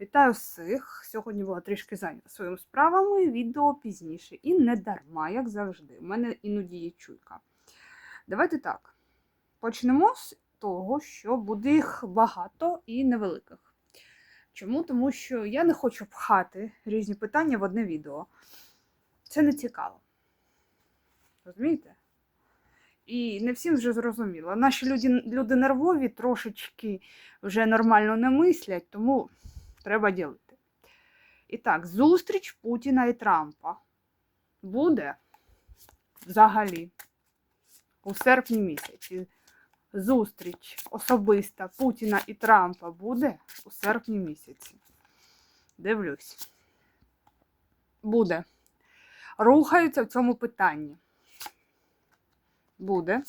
Вітаю всіх! Сьогодні була трішки зайнята своїми справами, відео пізніше. І не дарма, як завжди. У мене іноді є чуйка. Давайте так. Почнемо з того, що буде їх багато і невеликих. Чому? Тому що я не хочу пхати різні питання в одне відео. Це не цікаво. Розумієте? І не всім вже зрозуміло. Наші люди, люди нервові трошечки вже нормально не мислять, тому треба ділити. І так, зустріч Путіна і Трампа буде взагалі у серпні місяці. Зустріч особиста Путіна і Трампа буде у серпні місяці. Дивлюсь. Буде. Рухаються в цьому питанні. Буде.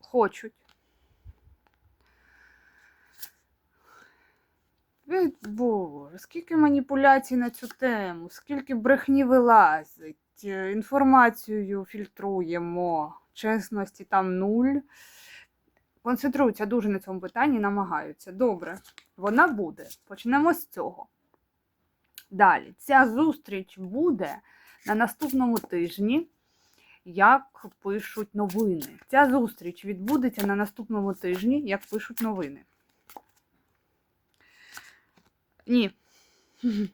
Хочуть. Боже, скільки маніпуляцій на цю тему, скільки брехні вилазить, е, інформацію фільтруємо, чесності там нуль. Концентруються дуже на цьому питанні, намагаються. Добре, вона буде. Почнемо з цього. Далі, ця зустріч буде на наступному тижні, як пишуть новини. Ця зустріч відбудеться на наступному тижні, як пишуть новини. Ні.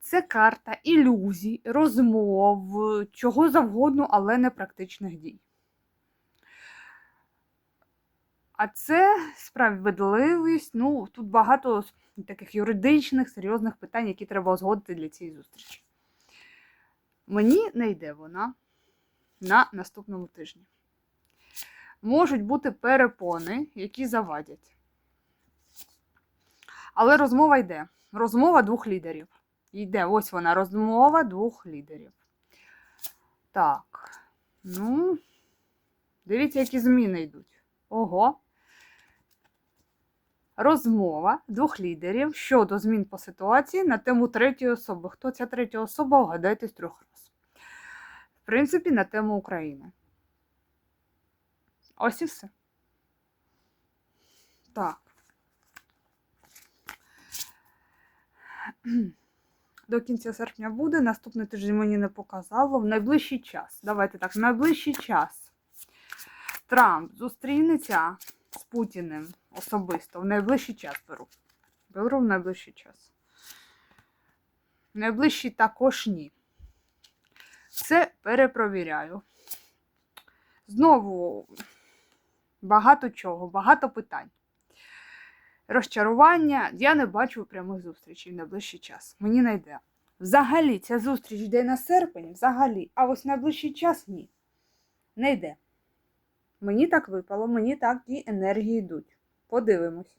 Це карта ілюзій, розмов, чого завгодно, але не практичних дій. А це справедливість. Ну, тут багато таких юридичних, серйозних питань, які треба узгодити для цієї зустрічі. Мені не йде вона на наступному тижні. Можуть бути перепони, які завадять. Але розмова йде. Розмова двох лідерів. Йде, ось вона, розмова двох лідерів. Так. Ну, дивіться, які зміни йдуть. Ого. Розмова двох лідерів щодо змін по ситуації на тему третьої особи. Хто ця третя особа, угадайте з трьох раз. В принципі, на тему України. Ось і все. Так. До кінця серпня буде, наступний тиждень мені не показало. В найближчий час. Давайте так, в найближчий час. Трамп зустрінеться з Путіним особисто. В найближчий час беру. Беру в найближчий час. В найближчий також ні. Це перепровіряю. Знову багато чого, багато питань. Розчарування я не бачу прямих зустрічей в найближчий час. Мені не йде. Взагалі, ця зустріч йде на серпень, взагалі, а ось найближчий час ні. Не йде. Мені так випало, мені так і енергії йдуть. Подивимось.